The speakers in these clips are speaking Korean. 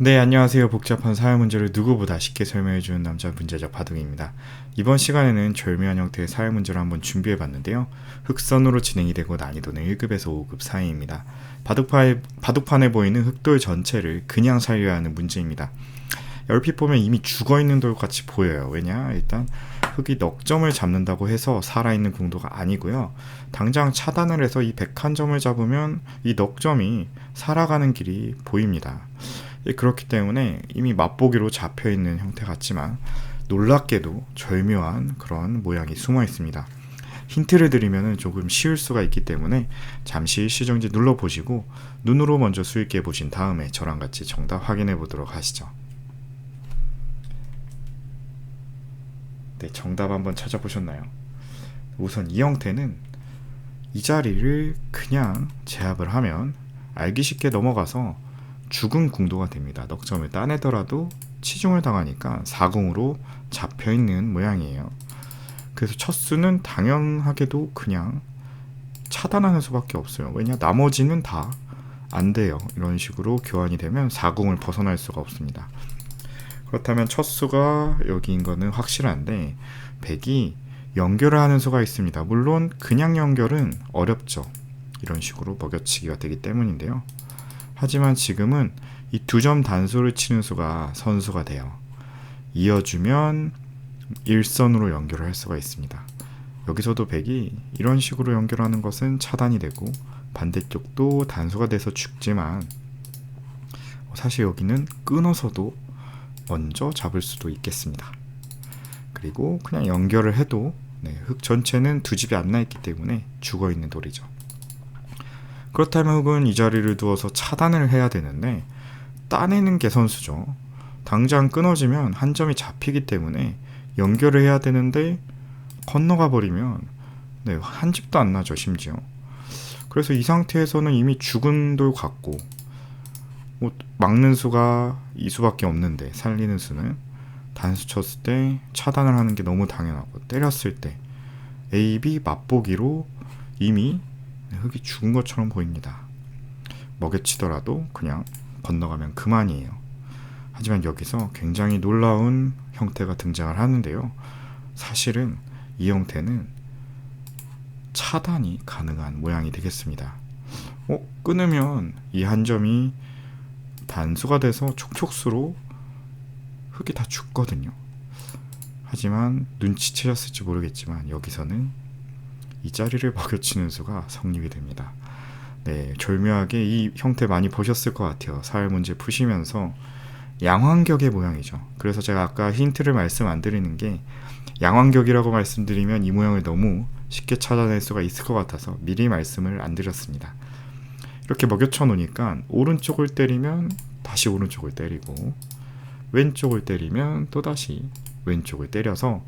네, 안녕하세요. 복잡한 사회 문제를 누구보다 쉽게 설명해 주는 남자 문제적 바둑입니다. 이번 시간에는 절묘한 형태의 사회 문제를 한번 준비해 봤는데요. 흑선으로 진행이 되고 난이도는 1급에서 5급 사이입니다. 바둑판에, 바둑판에 보이는 흑돌 전체를 그냥 살려야 하는 문제입니다. 얼핏 보면 이미 죽어 있는 돌 같이 보여요. 왜냐? 일단 흑이 넉 점을 잡는다고 해서 살아있는 궁도가 아니고요. 당장 차단을 해서 이 101점을 잡으면 이 넉 점이 살아가는 길이 보입니다. 예, 그렇기 때문에 이미 맛보기로 잡혀 있는 형태 같지만 놀랍게도 절묘한 그런 모양이 숨어 있습니다. 힌트를 드리면 조금 쉬울 수가 있기 때문에 잠시 시정지 눌러보시고 눈으로 먼저 수익해 보신 다음에 저랑 같이 정답 확인해 보도록 하시죠. 네, 정답 한번 찾아보셨나요? 우선 이 형태는 이 자리를 그냥 제압을 하면 알기 쉽게 넘어가서 죽은 궁도가 됩니다. 넉점을 따내더라도 치중을 당하니까 4궁으로 잡혀 있는 모양이에요. 그래서 첫 수는 당연하게도 그냥 차단하는 수밖에 없어요. 왜냐 나머지는 다 안 돼요. 이런 식으로 교환이 되면 4궁을 벗어날 수가 없습니다. 그렇다면 첫 수가 여기인 거는 확실한데 100이 연결을 하는 수가 있습니다. 물론 그냥 연결은 어렵죠. 이런 식으로 먹여치기가 되기 때문인데요. 하지만 지금은 이 두 점 단수를 치는 수가 선수가 돼요. 이어주면 일선으로 연결을 할 수가 있습니다. 여기서도 100이 이런 식으로 연결하는 것은 차단이 되고 반대쪽도 단수가 돼서 죽지만 사실 여기는 끊어서도 먼저 잡을 수도 있겠습니다. 그리고 그냥 연결을 해도 네, 흙 전체는 두 집이 안 나 있기 때문에 죽어 있는 돌이죠. 그렇다면 흑은 이 자리를 두어서 차단을 해야 되는데 따내는 게 선수죠. 당장 끊어지면 한 점이 잡히기 때문에 연결을 해야 되는데 건너가 버리면 네, 한 집도 안 나죠 심지어. 그래서 이 상태에서는 이미 죽은 돌 같고 뭐 막는 수가 이 수밖에 없는데 살리는 수는 단수 쳤을 때 차단을 하는 게 너무 당연하고 때렸을 때 A, B 맛보기로 이미 흙이 죽은 것처럼 보입니다. 먹여치더라도 그냥 건너가면 그만이에요. 하지만 여기서 굉장히 놀라운 형태가 등장을 하는데요. 사실은 이 형태는 차단이 가능한 모양이 되겠습니다. 어, 끊으면 이 한 점이 단수가 돼서 촉촉수로 흙이 다 죽거든요. 하지만 눈치채셨을지 모르겠지만 여기서는 이 자리를 먹여치는 수가 성립이 됩니다. 네, 절묘하게 이 형태 많이 보셨을 것 같아요. 사회 문제 푸시면서 양환격의 모양이죠. 그래서 제가 아까 힌트를 말씀 안 드리는 게 양환격이라고 말씀드리면 이 모양을 너무 쉽게 찾아낼 수가 있을 것 같아서 미리 말씀을 안 드렸습니다. 이렇게 먹여쳐 놓으니까 오른쪽을 때리면 다시 오른쪽을 때리고 왼쪽을 때리면 또 다시 왼쪽을 때려서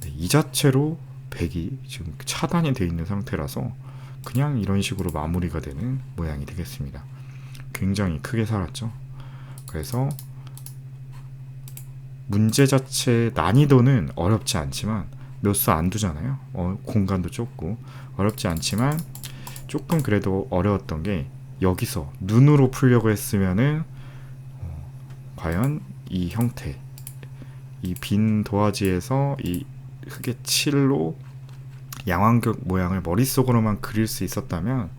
네, 이 자체로 백이 지금 차단이 되어 있는 상태라서 그냥 이런 식으로 마무리가 되는 모양이 되겠습니다. 굉장히 크게 살았죠. 그래서 문제 자체 난이도는 어렵지 않지만 몇 수 안 두잖아요. 어, 공간도 좁고 어렵지 않지만 조금 그래도 어려웠던 게 여기서 눈으로 풀려고 했으면은 어, 과연 이 형태 이 빈 도화지에서 이 흙의 칠로 양왕격 모양을 머릿속으로만 그릴 수 있었다면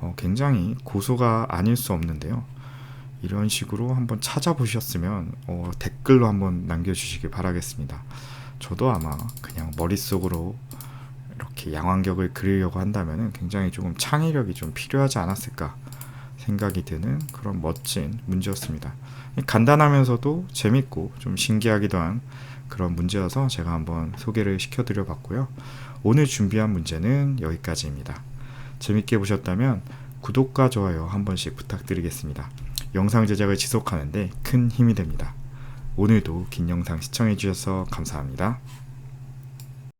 어, 굉장히 고소가 아닐 수 없는데요. 이런 식으로 한번 찾아보셨으면 어, 댓글로 한번 남겨주시기 바라겠습니다. 저도 아마 그냥 머릿속으로 이렇게 양왕격을 그리려고 한다면 굉장히 조금 창의력이 좀 필요하지 않았을까 생각이 드는 그런 멋진 문제였습니다. 간단하면서도 재밌고 좀 신기하기도 한 그런 문제여서 제가 한번 소개를 시켜드려 봤고요. 오늘 준비한 문제는 여기까지입니다. 재밌게 보셨다면 구독과 좋아요 한 번씩 부탁드리겠습니다. 영상 제작을 지속하는데 큰 힘이 됩니다. 오늘도 긴 영상 시청해주셔서 감사합니다.